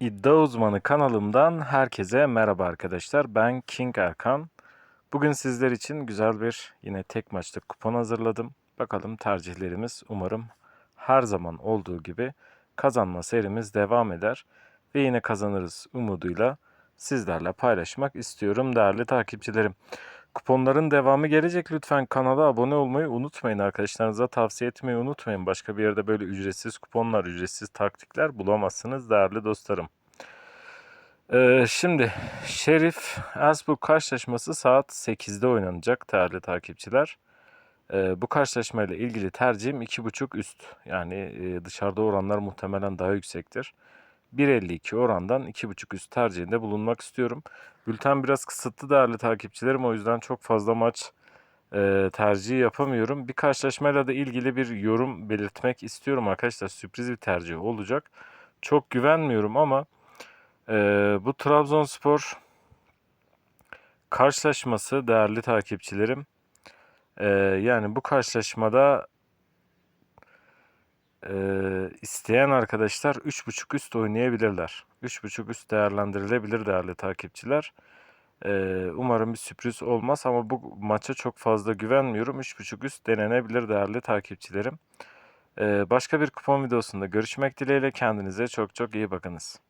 İddia Uzmanı kanalımdan herkese merhaba arkadaşlar. Ben King Erkan. Bugün sizler için güzel bir yine tek maçlık kupon hazırladım. Bakalım tercihlerimiz umarım her zaman olduğu gibi kazanma serimiz devam eder ve yine kazanırız umuduyla sizlerle paylaşmak istiyorum değerli takipçilerim. Kuponların devamı gelecek. Lütfen kanala abone olmayı unutmayın. Arkadaşlarınıza tavsiye etmeyi unutmayın. Başka bir yerde böyle ücretsiz kuponlar, ücretsiz taktikler bulamazsınız değerli dostlarım. Ee, şimdi Şerif Elsburg karşılaşması saat 8'de oynanacak değerli takipçiler. Ee, bu karşılaşmayla ilgili tercihim 2.5 üst. Yani e, dışarıda oranlar muhtemelen daha yüksektir. 1.52 orandan 2.5 üst tercihinde bulunmak istiyorum. Bülten biraz kısıtlı değerli takipçilerim. O yüzden çok fazla maç e, tercihi yapamıyorum. Bir karşılaşmayla da ilgili bir yorum belirtmek istiyorum arkadaşlar. Sürpriz bir tercih olacak. Çok güvenmiyorum ama e, bu Trabzonspor karşılaşması değerli takipçilerim. E, yani bu karşılaşmada e, isteyen arkadaşlar 3.5 üst oynayabilirler. 3.5 üst değerlendirilebilir değerli takipçiler. Ee, umarım bir sürpriz olmaz ama bu maça çok fazla güvenmiyorum. 3.5 üst denenebilir değerli takipçilerim. Ee, başka bir kupon videosunda görüşmek dileğiyle kendinize çok çok iyi bakınız.